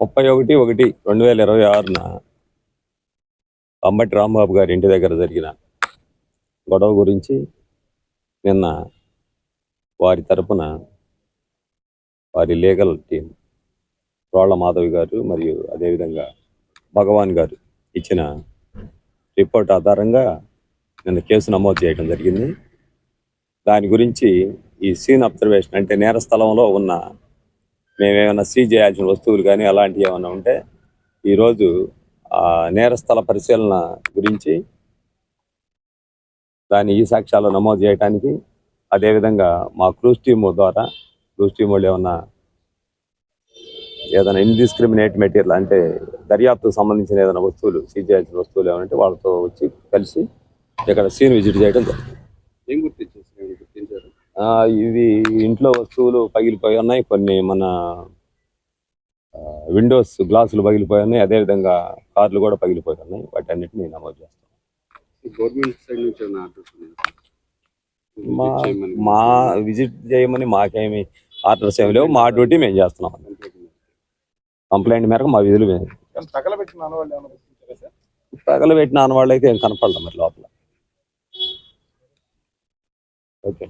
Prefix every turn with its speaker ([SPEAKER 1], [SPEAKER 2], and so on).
[SPEAKER 1] ముప్పై ఒకటి ఒకటి రెండు వేల ఇరవై ఆరున అంబటి రాంబాబు గారి ఇంటి దగ్గర జరిగిన గొడవ గురించి నిన్న వారి తరపున వారి లీగల్ టీం రోళ్ళ మాధవి గారు మరియు అదేవిధంగా భగవాన్ గారు ఇచ్చిన రిపోర్ట్ ఆధారంగా నిన్న కేసు నమోదు చేయడం జరిగింది. దాని గురించి ఈ సీన్ అబ్జర్వేషన్ అంటే నేర స్థలంలో ఉన్న మేమేమైనా సీజ్ చేయాల్సిన వస్తువులు కానీ అలాంటివి ఏమైనా ఉంటే ఈరోజు ఆ నేర స్థల పరిశీలన గురించి దాన్ని ఈ సాక్ష్యాలు నమోదు చేయడానికి అదేవిధంగా మా క్రూస్ టీమ్ ద్వారా క్రూస్ టీమ్ వాళ్ళు ఏమన్నా ఏదైనా ఇన్డిస్క్రిమినేట్ మెటీరియల్ అంటే దర్యాప్తుకు సంబంధించిన ఏదైనా వస్తువులు సీజ్ చేయాల్సిన వస్తువులు ఏమంటే వాళ్ళతో వచ్చి కలిసి ఇక్కడ సీన్ విజిట్ చేయడం జరుగుతుంది. ఇవి ఇంట్లో వస్తువులు పగిలిపోయి ఉన్నాయి. కొన్ని మన విండోస్ గ్లాసులు పగిలిపోయి ఉన్నాయి. అదేవిధంగా కార్లు కూడా పగిలిపోయి ఉన్నాయి. వాటి అన్నిటిని నమోదు చేస్తాం
[SPEAKER 2] గవర్నమెంట్ సైడ్ నుంచి
[SPEAKER 1] మా
[SPEAKER 2] విజిట్ చేయమని.
[SPEAKER 1] మా విజిట్ చేయమని మాకేమి ఆర్డర్స్ ఏమి లేవు. మా డ్యూటీ మేము చేస్తున్నాం కంప్లైంట్ మేరకు మా విధులు మేము
[SPEAKER 3] తగలబెట్టిన అనవాళ్ళు ఏమైనా గుర్తించారా సార్?
[SPEAKER 1] తగలబెట్టిన వాళ్ళు అయితే ఏం కనపడదు మరి లోపల. ఓకే.